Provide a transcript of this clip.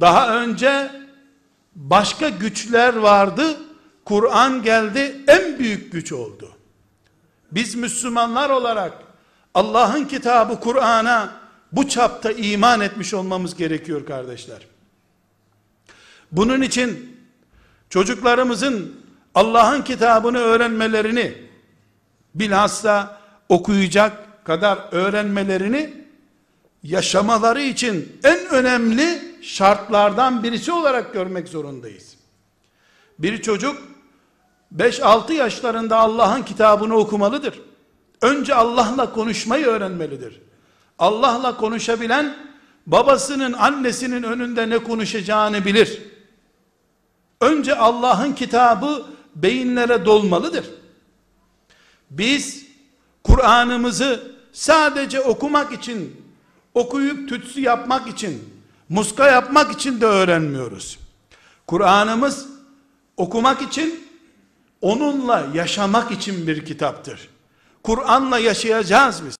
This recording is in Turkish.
Daha önce başka güçler vardı. Kur'an geldi en büyük güç oldu. Biz Müslümanlar olarak Allah'ın kitabı Kur'an'a bu çapta iman etmiş olmamız gerekiyor kardeşler. Bunun için çocuklarımızın Allah'ın kitabını öğrenmelerini bilhassa okuyacak kadar öğrenmelerini yaşamaları için en önemli şartlardan birisi olarak görmek zorundayız. Bir çocuk 5-6 yaşlarında Allah'ın kitabını okumalıdır. Önce Allah'la konuşmayı öğrenmelidir. Allah'la konuşabilen babasının annesinin önünde ne konuşacağını bilir. Önce Allah'ın kitabı beyinlere dolmalıdır. Biz Kur'an'ımızı sadece okumak için, okuyup tütsü yapmak için, muska yapmak için de öğrenmiyoruz. Kur'an'ımız okumak için, onunla yaşamak için bir kitaptır. Kur'an'la yaşayacağız biz.